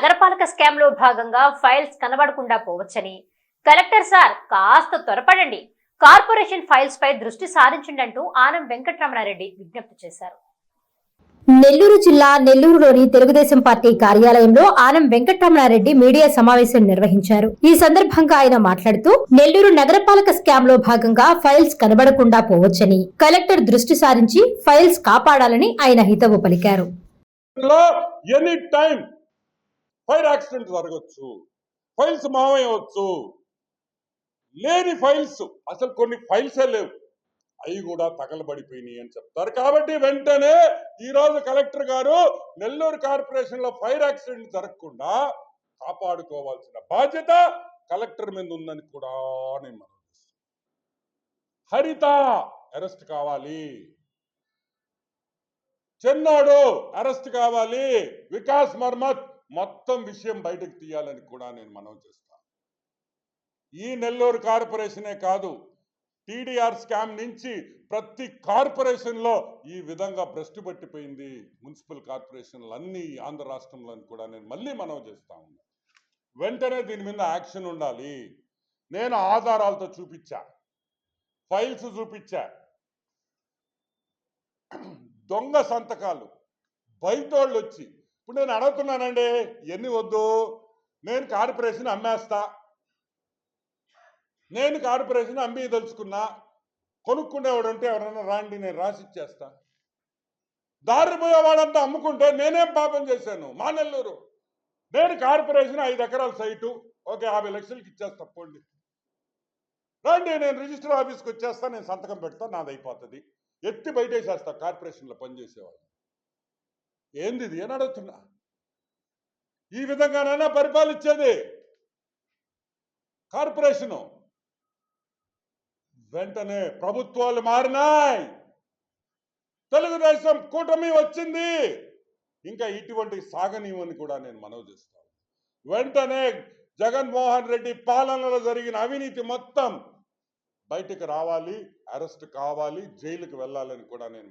నగరపాలక స్కామ్లో భాగంగా ఫైల్స్ కనబడకుండా పోవచ్చని. కలెక్టర్ సార్ కాస్త త్వరపడండి. కార్పొరేషన్ ఫైల్స్ పై దృష్టి సారించండి అంటూ ఆనం వెంకటరమణారెడ్డి విజ్ఞప్తి చేశారు. నెల్లూరు జిల్లా నెల్లూరులోని తెలుగుదేశం పార్టీ కార్యాలయంలో ఆనం వెంకటరమణారెడ్డి మీడియా సమావేశం నిర్వహించారు. ఈ సందర్భంగా ఆయన మాట్లాడుతూ నెల్లూరు నగరపాలక స్కామ్లో భాగంగా ఫైల్స్ కనబడకుండా పోవచ్చని కలెక్టర్ దృష్టి సారించి ఫైల్స్ కాపాడాలని ఆయన హితవు పలికారు. లో ఎనీ టైం ఫైర్ యాక్సిడెంట్ జరగచ్చు. ఫైల్స్ మావయ్యవచ్చు. లేని ఫైల్స్ అసలు కొన్ని ఫైల్సే లేవు. అవి కూడా తగలబడిపోయినాయి అని చెప్తారు. కాబట్టి వెంటనే ఈ రోజు కలెక్టర్ గారు నెల్లూరు కార్పొరేషన్లో ఫైర్ యాక్సిడెంట్ జరగకుండా కాపాడుకోవాల్సిన బాధ్యత కలెక్టర్ మీద ఉందని కూడా నేను మనం హరిత అరెస్ట్ కావాలి. చెన్నాడు అరెస్ట్ కావాలి. వికాస్ మర్మత్ మొత్తం విషయం బయటకు తీయాలని కూడా నేను మనవి చేస్తాను ఈ నెల్లూరు కార్పొరేషనే కాదు టీడీఆర్ స్కామ్ నుంచి ప్రతి కార్పొరేషన్లో ఈ విధంగా భ్రష్టు పట్టిపోయింది మున్సిపల్ కార్పొరేషన్లు అన్ని ఆంధ్ర రాష్ట్రంలోని కూడా నేను మళ్ళీ మనవి చేస్తా ఉన్నా. వెంటనే దీని మీద యాక్షన్ ఉండాలి. నేను ఆధారాలతో చూపించా ఫైల్స్ చూపించా. దొంగ సంతకాలు బయటోళ్ళు వచ్చి ఇప్పుడు నేను అడుగుతున్నానండి ఎన్ని వద్దు? నేను కార్పొరేషన్ అమ్మేస్తా. నేను కార్పొరేషన్ అమ్మి తలుచుకున్నా కొనుక్కునేవాడు ఉంటే ఎవరైనా రాండి నేను రాసి ఇచ్చేస్తా. దారి పోయేవాడంతా అమ్ముకుంటే నేనేం పాపం చేశాను? మా నెల్లూరు. నేను కార్పొరేషన్ ఐదు ఎకరాల సైటు ఓకే యాభై లక్షలకి ఇచ్చేస్తా పోండి. రండి నేను రిజిస్టర్ ఆఫీస్కి వచ్చేస్తా నేను సంతకం పెడతా నాది అయిపోతుంది ఎత్తి బయటేసేస్తా కార్పొరేషన్లో పనిచేసేవాళ్ళు ఏంది ఇది? అని అడుగుతున్నా? ఈ విధంగానైనా పరిపాలించేది కార్పొరేషను. వెంటనే ప్రభుత్వాలు మారినాయి. తెలుగుదేశం కూటమి వచ్చింది. ఇంకా ఇటువంటి సాగనీయమని కూడా నేను మనవి చేస్తాను వెంటనే జగన్మోహన్ రెడ్డి పాలనలో జరిగిన అవినీతి మొత్తం బయటకు రావాలి అరెస్ట్ కావాలి జైలుకు వెళ్ళాలని కూడా నేను